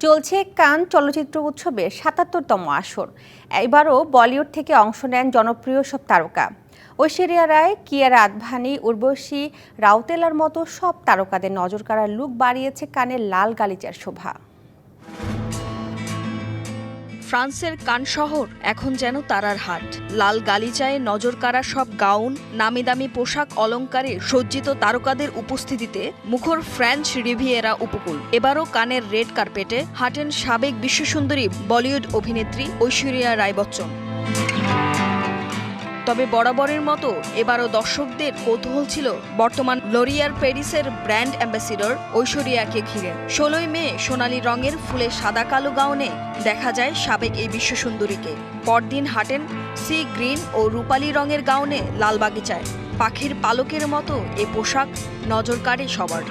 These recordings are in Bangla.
চলছে কান চলচ্চিত্র উৎসবের সাতাত্তরতম আসর। এবারও বলিউড থেকে অংশ নেন জনপ্রিয় সব তারকা। ঐশ্বরিয়া রায়, কিয়ারা আদভানি, উর্বশী রাউতেলার মতো সব তারকাদের নজর কাড়ার লুক বাড়িয়েছে কানের লাল গালিচার শোভা। ফ্রান্সের কান শহর এখন যেন তারার হাট। লাল গালিচায় নজর কারা সব গাউন, নামি দামি পোশাক অলঙ্কারে সজ্জিত তারকাদের উপস্থিতিতে মুখর ফ্রেঞ্চ রিভিয়েরা উপকূল। এবারও কানের রেড কার্পেটে হাটেন সাবেক বিশ্বসুন্দরী বলিউড অভিনেত্রী ঐশ্বরিয়া রায় বচ্চন তবে বরাবরের মতো এবারও দর্শকদের কৌতূহল ছিল বর্তমান লরিয়ার প্যারিসের ব্র্যান্ড অ্যাম্বাসিডর ঐশ্বরিয়াকে ঘিরে। ষোলোই মে সোনালী রঙের ফুলে সাদা কালো গাউনে দেখা যায় সাবেক এই বিশ্বসুন্দরীকে। পরদিন হাঁটেন সি গ্রিন ও রূপালী রঙের গাউনে লাল বাগিচায়। পাখির পালকের মতো এ পোশাক নজর কাড়ে সবার।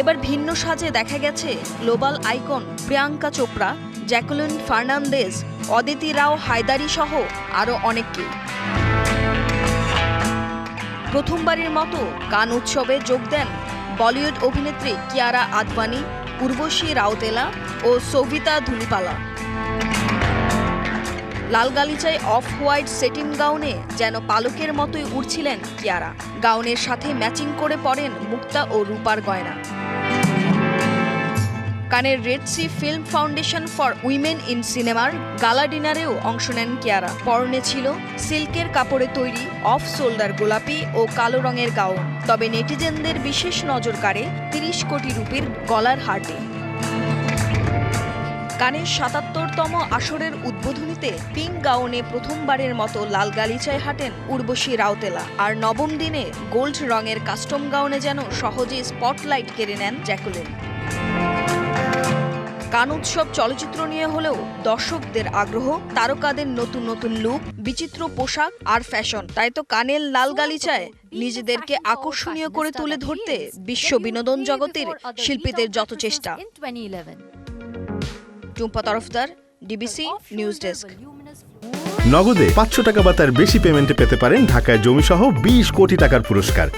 এবার ভিন্ন সাজে দেখা গেছে গ্লোবাল আইকন প্রিয়াঙ্কা চোপড়া, জ্যাকুলিন ফার্নান্দেজ, অদিতি রাও হায়দারি সহ আরও অনেককে। প্রথমবারের মতো গান উৎসবে যোগ দেন বলিউড অভিনেত্রী কিয়ারা আদবানি, উর্বশী রাউতেলা ও সবিতা ধুলিপালা। লাল গালিচায় অফ হোয়াইট সেটিন গাউনে যেন পালকের মতোই উড়ছিলেন কিয়ারা। গাউনের সাথে ম্যাচিং করে পরেন মুক্তা ও রূপার গয়না। কানের Red Sea film foundation for women in সিনেমার গালা ডিনারেও অংশ নেন কিয়ারা। পরনে ছিল সিল্কের কাপড়ে তৈরি অফ শোল্ডার গোলাপি ও কালো রঙের গাউন। তবে নেটিজেনদের বিশেষ নজর কাড়ে তিরিশ কোটি রুপির গলার হারটি কানের সাতাত্তরতম আসরের উদ্বোধনীতে পিঙ্ক গাউনে প্রথমবারের মতো লাল গালিচায় হাঁটেন উর্বশী রাউতেলা। আর নবম দিনে গোল্ড রঙের কাস্টম গাউনে যেন সহজে স্পটলাইট কেড়ে নেন জ্যাকুলিন। কান উৎসব চলচ্চিত্র নিয়ে হলেও দর্শকদের আগ্রহ, তারকাদের নতুন নতুন লুক, বিচিত্র পোশাক আর ফ্যাশন। তাই তো কানের লাল গালিচায় নিজেদেরকে আকর্ষণীয় করে তুলে ধরতে বিশ্ব বিনোদন জগতের শিল্পীদের যত চেষ্টা। Tumpa Tarafdar DBC news desk নগদে পাঁচশো টাকা বা তার বেশি পেমেন্টে পেতে পারেন ঢাকায় জমিসহ বিশ কোটি টাকার পুরস্কার।